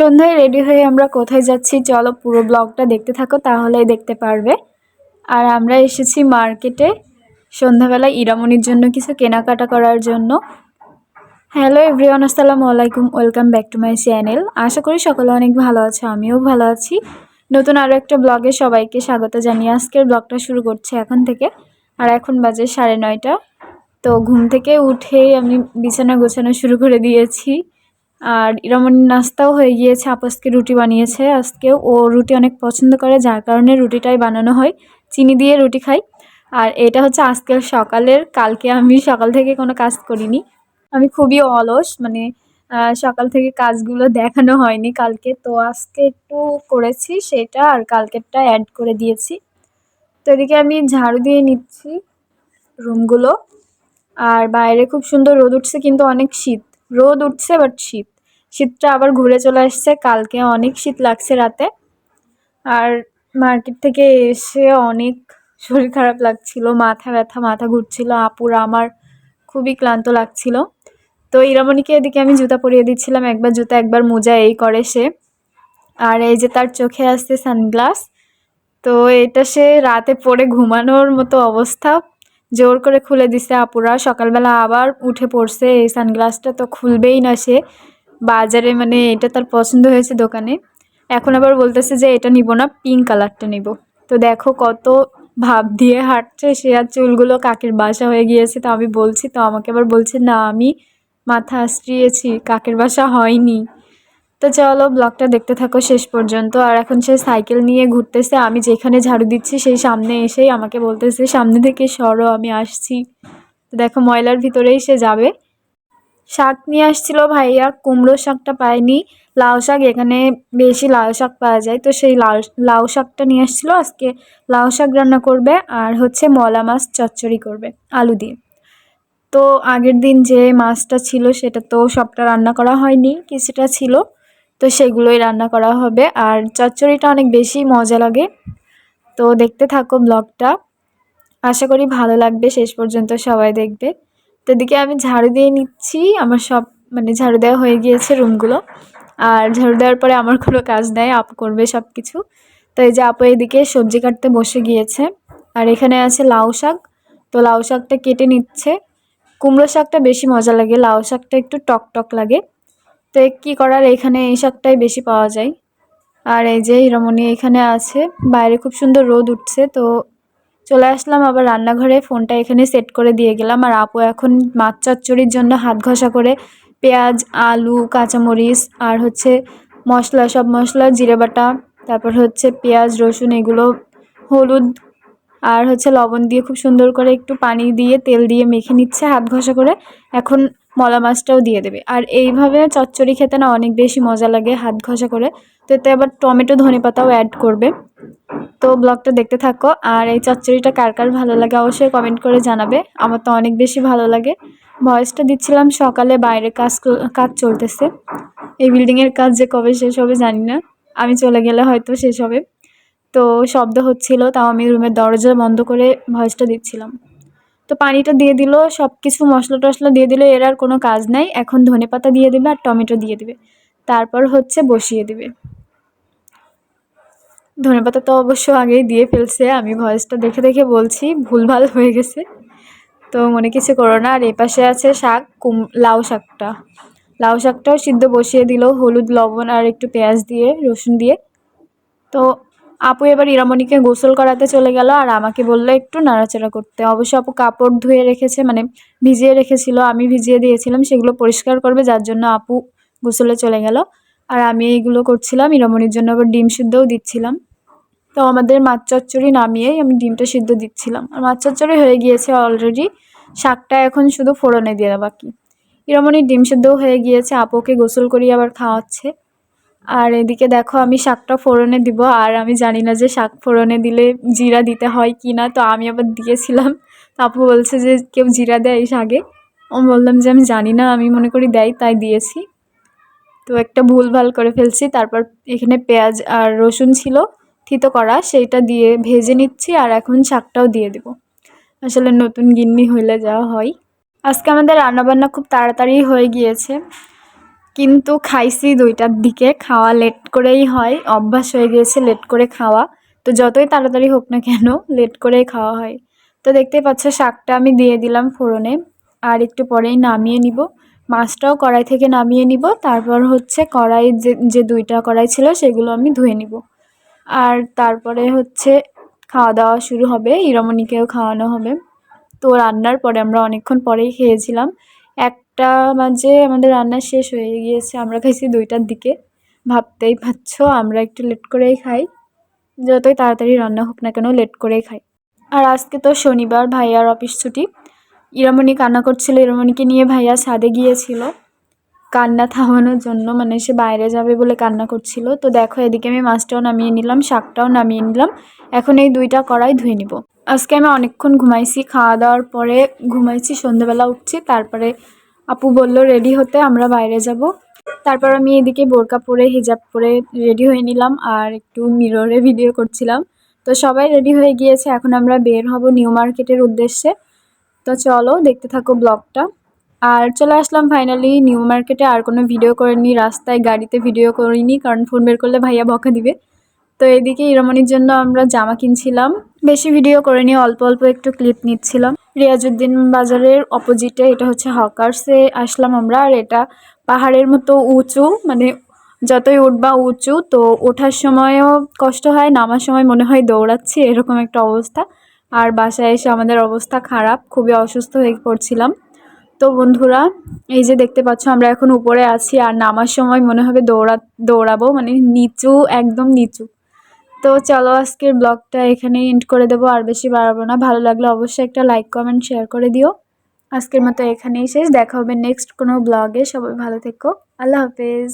সন্ধ্যায় রেডি হয়ে আমরা কোথায় যাচ্ছি, চলো পুরো ব্লগটা দেখতে থাকো, তাহলেই দেখতে পারবে। আর আমরা এসেছি মার্কেটে, সন্ধ্যাবেলা ইরামনির জন্য কিছু কেনাকাটা করার জন্য। হ্যালো এভরিওয়ান আসসালামু আলাইকুম welcome back to my channel আশা করি সকলে অনেক ভালো আছে, আমিও ভালো আছি। নতুন আরও একটা ব্লগে সবাইকে স্বাগত জানিয়ে আজকের ব্লগটা শুরু করছে এখন থেকে। আর এখন বাজে সাড়ে নয়টা। তো ঘুম থেকে উঠেই আমি বিছানা গোছানো শুরু করে দিয়েছি। আর এরমন নাস্তাও হয়ে গিয়েছে, আপসকে রুটি বানিয়েছে। আজকেও ও রুটি অনেক পছন্দ করে, যার কারণে রুটিটাই বানানো হয়। চিনি দিয়ে রুটি খাই। আর এটা হচ্ছে আজকের সকালের, কালকে আমি সকাল থেকে কোনো কাজ করিনি। আমি খুবই অলস মানে সকাল থেকে কাজগুলো দেখানো হয়নি কালকে। তো আজকে একটু করেছি সেটা, আর কালকেরটা অ্যাড করে দিয়েছি। তো এদিকে আমি ঝাড়ু দিয়ে নিচ্ছি রুমগুলো আর বাইরে খুব সুন্দর রোদ উঠছে, কিন্তু অনেক শীত। রোদ উঠছে বাট শীত। শীতটা আবার ঘুরে চলে আসছে। কালকে অনেক শীত লাগছে রাতে। আর মার্কেট থেকে এসে অনেক শরীর খারাপ লাগছিল। মাথা ব্যথা, মাথা ঘুরছিল। আপুর আমার খুবই ক্লান্ত লাগছিল। তো ইরামণিকে এদিকে আমি জুতা পরিয়ে দিচ্ছিলাম। একবার জুতা, একবার মোজা, এই করে সে। আর এই যে তার চোখে আসছে সানগ্লাস। তো এটা সে রাতে পরে ঘুমানোর মতো অবস্থা। জোর করে খুলে দিছে আপুরা। সকালবেলা আবার উঠে পড়ছে, এই সানগ্লাসটা তো খুলবেই না সে। বাজারে মানে এটা তার পছন্দ হয়েছে দোকানে। এখন আবার বলতেছে যে এটা নিব না পিঙ্ক কালারটা নিব। তো দেখো কত ভাব দিয়ে হাঁটছে সে আর চুলগুলো কাকের বাসা হয়ে গিয়েছে। তো আমি বলছি, তো আমাকে আবার বলছে, না, আমি মাথা আশ্রিয়েছি, কাকের বাসা হয়নি। তো চলো ব্লগটা দেখতে থাকো শেষ পর্যন্ত। আর এখন সে সাইকেল নিয়ে ঘুরতেছে, আমি যেখানে ঝাড়ু দিচ্ছি সেই সামনে এসেই আমাকে বলতেছে, সামনে থেকে সরো, আমি আসছি। তো দেখো ময়লার ভিতরেই সে যাবে। শাক নিয়ে আসছিল ভাইয়া কুমড়ো শাকটা পায়নি। লাউ শাক, এখানে বেশি লাউ শাক পাওয়া যায়। তো সেই লাউ লাউ শাকটা নিয়ে আসছিল, আজকে লাউ শাক রান্না করবে আর হচ্ছে মলা মাছ চচ্চড়ি করবে, আলু দিয়ে। তো আগের দিন যে মাছটা ছিল, সেটা তো সবটা রান্না করা হয়নি, কিছুটা ছিল। তো সেগুলোই রান্না করা হবে। আর চচ্চড়িটা অনেক বেশি মজা লাগে। তো দেখতে থাকো ব্লগটা। আশা করি ভালো লাগবে। শেষ পর্যন্ত সবাই দেখবে। তো এদিকে আমি ঝাড়ু দিয়ে নিচ্ছি। আমার সব মানে ঝাড়ু দেওয়া হয়ে গিয়েছে রুমগুলো। আর ঝাড়ু দেওয়ার পরে আমার কোনো কাজ নেই। আপ করবে সব কিছু তো এই যে আপু এদিকে সবজি কাটতে বসে গিয়েছে। আর এখানে আছে লাউ শাক। তো লাউ শাকটা কেটে নিচ্ছে। কুমড়ো শাকটা বেশি মজা লাগে। লাউ শাকটা একটু টক টক লাগে। তো কী করার? এখানে এই শাকটাই বেশি পাওয়া যায়। আর এই যে হিরমণি এখানে আছে। বাইরে খুব সুন্দর রোদ উঠছে, তো চলে আসলাম আবার রান্নাঘরে। ফোনটা এখানে সেট করে দিয়ে গেলাম। আর আপু এখন মাছ চচ্চড়ির জন্য হাত ঘষা করে পেঁয়াজ, আলু, কাঁচামরিচ আর হচ্ছে মশলা, সব মশলা, জিরে বাটা, তারপর হচ্ছে পেঁয়াজ, রসুন, এগুলো হলুদ আর হচ্ছে লবণ দিয়ে খুব সুন্দর করে একটু পানি দিয়ে, তেল দিয়ে মেখে নিচ্ছে হাত ঘষা করে। এখন মলা মাছটাও দিয়ে দেবে। আর এইভাবে চচ্চড়ি খেতে না অনেক বেশি মজা লাগে হাত ঘষা করে। তো এতে আবার টমেটো ধনে পাতাও অ্যাড করবে। তো ব্লগটা দেখতে থাকো। আর এই চচ্চড়িটা কার কার ভালো লাগে অবশ্যই কমেন্ট করে জানাবে। আমার তো অনেক বেশি ভালো লাগে। ভয়েসটা দিচ্ছিলাম সকালে বাইরে কাজ কাজ চলতেছে। এই বিল্ডিংয়ের কাজ যে কবে শেষ হবে জানি না। আমি চলে গেলে হয়তো শেষ হবে। তো শব্দ হচ্ছিল, তাও আমি রুমের দরজা বন্ধ করে ভয়েসটা দিচ্ছিলাম। তো পানিটা দিয়ে দিল সব কিছু মশলা টশলা দিয়ে দিল, এর আর কোনো কাজ নাই। এখন ধনে পাতা দিয়ে দেবে আর টমেটো দিয়ে দেবে। তারপর হচ্ছে বসিয়ে দিবে। ধনেপাতা তো অবশ্য আগেই দিয়ে ফেলছে, আমি ভয়েসটা দেখে দেখে বলছি, ভুলভাল হয়ে গেছে। তো মনে কিছু করো না, আর এপাশে আছে শাক, কুম, লাউ শাকটা। লাউ শাকটাও সিদ্ধ বসিয়ে দিল, হলুদ, লবণ আর একটু পেঁয়াজ দিয়ে, রসুন দিয়ে। তো আপু এবার ইরামণিকে গোসল করাতে চলে গেল আর আমাকে বলল একটু নাড়াচাড়া করতে। অবশ্য আপু কাপড় ধুয়ে রেখেছে মানে ভিজিয়ে রেখেছিল, আমি ভিজিয়ে দিয়েছিলাম, সেগুলো পরিষ্কার করবে, যার জন্য আপু গোসলে চলে গেল। আর আমি এইগুলো করছিলাম, ইরামণির জন্য আবার ডিম সিদ্ধও দিচ্ছিলাম। তো আমাদের মাছ চচ্চড়ি নামিয়েই আমি ডিমটা সিদ্ধ দিচ্ছিলাম। আর মাছ চচ্চড়ি হয়ে গিয়েছে অলরেডি শাকটা এখন শুধু ফোড়নে দিয়ে দেওয়া বাকি। এরমণি ডিম সিদ্ধও হয়ে গিয়েছে, আপুকে গোসল করিয়ে আবার খাওয়াচ্ছে। আর এদিকে দেখো, আমি শাকটা ফোড়নে দিব, আর আমি জানি না যে শাক ফোড়নে দিলে জিরা দিতে হয় কি না, তো আমি আবার দিয়েছিলাম। আপু বলছে যে কেউ জিরা দেয় শাকে। আমি বললাম যে আমি জানি না, আমি মনে করি দেয়, তাই দিয়েছি। তো একটা ভুল ভালো করে ফেলছি, তারপর এখানে পেঁয়াজ আর রসুন ছিল, থিতো করা, সেইটা দিয়ে ভেজে নিচ্ছি, আর এখন শাকটাও দিয়ে দেব। আসলে নতুন গিন্নি হইলে যাওয়া হয়। আজকে আমাদের রান্নাবান্না খুব তাড়াতাড়ি হয়ে গিয়েছে। কিন্তু খাইছি দুইটার দিকে, খাওয়া লেট করেই হয়, অভ্যাস হয়ে গিয়েছে লেট করে খাওয়া। তো যতই তাড়াতাড়ি হোক না কেন লেট করেই খাওয়া হয়। তো দেখতেই পাচ্ছ, শাকটা আমি দিয়ে দিলাম ফোড়নে, আর একটু পরেই নামিয়ে নিব। মাছটাও কড়াই থেকে নামিয়ে নিব, তারপর হচ্ছে কড়াই যে যে দুইটা কড়াই ছিল সেগুলো আমি ধুয়ে নিব। আর তারপরে হচ্ছে খাওয়া দাওয়া শুরু হবে, ইরমণিকেও খাওয়ানো হবে। তো রান্নার পরে আমরা অনেকক্ষণ পরেই খেয়েছিলাম। একটা মাঝে আমাদের রান্না শেষ হয়ে গিয়েছে, আমরা খাইছি দুইটার দিকে। ভাবতেই পারছ, আমরা একটু লেট করেই খাই। যতই তাড়াতাড়ি রান্না হোক না কেন লেট করেই খাই। আর আজকে তো শনিবার, ভাইয়ার অফিস ছুটি। ইরামণি কান্না করছিল, ইরামণিকে নিয়ে ভাইয়া ছাদে গিয়েছিল। কান্না থামানোর জন্য মানে সে বাইরে যাবে বলে কান্না করছিল। তো দেখো, এদিকে আমি মাছটাও নামিয়ে নিলাম, শাকটাও নামিয়ে নিলাম। এখন এই দুইটা কড়াই ধুয়ে নিব। আজকে আমি অনেকক্ষণ ঘুমাইছি, খাওয়া দাওয়ার পরে ঘুমাইছি, সন্ধ্যেবেলা উঠছি, তারপরে আপু বলল রেডি হতে আমরা বাইরে যাব। তারপর আমি এদিকে বোরকা পরে, হিজাব পরে রেডি হয়ে নিলাম আর একটু মিররে ভিডিও করছিলাম। তো সবাই রেডি হয়ে গিয়েছে, এখন আমরা বের হব নিউ মার্কেটের উদ্দেশ্যে। তো চলো, দেখতে থাকো ব্লগটা। আর চলে আসলাম ফাইনালি নিউ মার্কেটে আর কোনো ভিডিও করিনি, রাস্তায় গাড়িতে ভিডিও করিনি, কারণ ফোন বের করলে ভাইয়া বকা দিবে। তো এদিকে ইরামনির জন্য আমরা জামা কিনছিলাম, বেশি ভিডিও করিনি, অল্প অল্প একটু ক্লিপ নিচ্ছিলাম। রিয়াজুদ্দিন বাজারের অপোজিটে এটা হচ্ছে হকার্সে আসলাম আমরা, আর এটা পাহাড়ের মতো উঁচু মানে যতই উঠবা উঁচু, তো ওঠার সময়ও কষ্ট হয়, নামার সময় মনে হয় দৌড়াচ্ছি, এরকম একটা অবস্থা। আর বাসায় এসে আমাদের অবস্থা খারাপ, খুবই অসুস্থ হয়ে পড়ছিলাম। তো বন্ধুরা, এই যে দেখতে পাচ্ছ, আমরা এখন উপরে আছি, আর নামার সময় মনে হবে দৌড়া, দৌড়াবো মানে নিচু, একদম নিচু। তো চলো আজকের ব্লগটা এখানেই এন্ড করে দেবো। আর বেশি বাড়াবো না। ভালো লাগলে অবশ্যই একটা লাইক কমেন্ট শেয়ার করে দিও। আজকের মতো এখানেই শেষ। দেখা হবে নেক্সট কোনো ব্লগে সবাই ভালো থেকো। আল্লাহ হাফেজ।